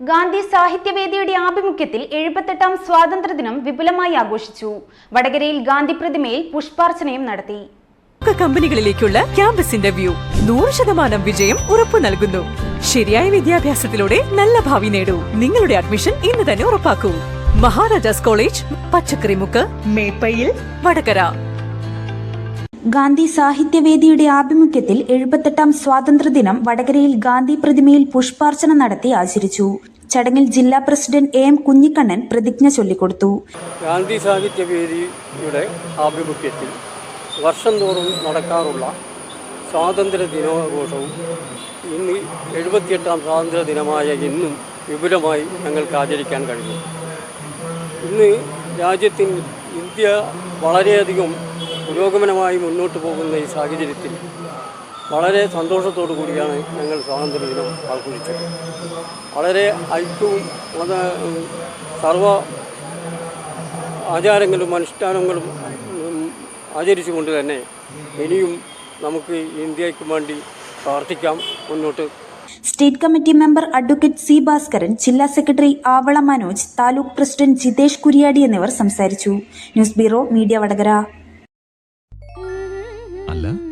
ഗാന്ധി സാഹിത്യവേദിയുടെ ആഭിമുഖ്യത്തിൽ എഴുപത്തെട്ടാം സ്വാതന്ത്ര്യദിനം വിപുലമായി ആഘോഷിച്ചു. വടകരയിൽ ഗാന്ധി പ്രതിമയിൽ പുഷ്പാർച്ചനയും നടത്തി. കമ്പനികളിലേക്കുള്ള ക്യാമ്പസ് ഇന്റർവ്യൂ നൂറ് ശതമാനം വിജയം ഉറപ്പു നൽകുന്നു. ശരിയായ വിദ്യാഭ്യാസത്തിലൂടെ നല്ല ഭാവി നേടൂ. നിങ്ങളുടെ അഡ്മിഷൻ ഇന്ന് തന്നെ ഉറപ്പാക്കൂ. മഹാരാജാസ് കോളേജ് പച്ചക്കറിമുക്ക് മേപ്പയിൽ വടകര. ഗാന്ധി സാഹിത്യവേദിയുടെ ആഭിമുഖ്യത്തിൽ എഴുപത്തെട്ടാം സ്വാതന്ത്ര്യദിനം വടകരയിൽ ഗാന്ധി പ്രതിമയിൽ പുഷ്പാർച്ചന നടത്തി ആചരിച്ചു. ചടങ്ങിൽ ജില്ലാ പ്രസിഡന്റ് എ എം കുഞ്ഞിക്കണ്ണൻ പ്രതിജ്ഞ ചൊല്ലിക്കൊടുത്തു. ഗാന്ധി സാഹിത്യവേദിയുടെ ആഭിമുഖ്യത്തിൽ വർഷം തോറും നടക്കാറുള്ള സ്വാതന്ത്ര്യ ദിനാഘോഷവും ഇന്ന് എഴുപത്തിയെട്ടാം സ്വാതന്ത്ര്യ ദിനമായ ഇന്നും വിപുലമായി ഞങ്ങൾക്ക് ആചരിക്കാൻ കഴിഞ്ഞു. ഇന്ന് രാജ്യത്തിൽ ഇന്ത്യ വളരെയധികം പുരോഗമനമായി മുന്നോട്ട് പോകുന്ന ഈ സാഹചര്യത്തിൽ വളരെ സന്തോഷത്തോടു കൂടിയാണ് ഞങ്ങൾ സ്വാതന്ത്ര്യ ദിനം ആഘോഷിച്ചത്. വളരെ ഐക്യവും മത സർവ ആചാരങ്ങളും അനുഷ്ഠാനങ്ങളും ആചരിച്ചുകൊണ്ട് തന്നെ ഇനിയും നമുക്ക് ഇന്ത്യയ്ക്ക് വേണ്ടി പ്രാർത്ഥിക്കാം മുന്നോട്ട്. State committee member advocate C Bhaskaran ജില്ലാ സെക്രട്ടറി ആവള മനോജ് താലൂക്ക് പ്രസിഡന്റ് ജിതേഷ് കുര്യാടി എന്നിവർ സംസാരിച്ചു. News bureau media Vadakara.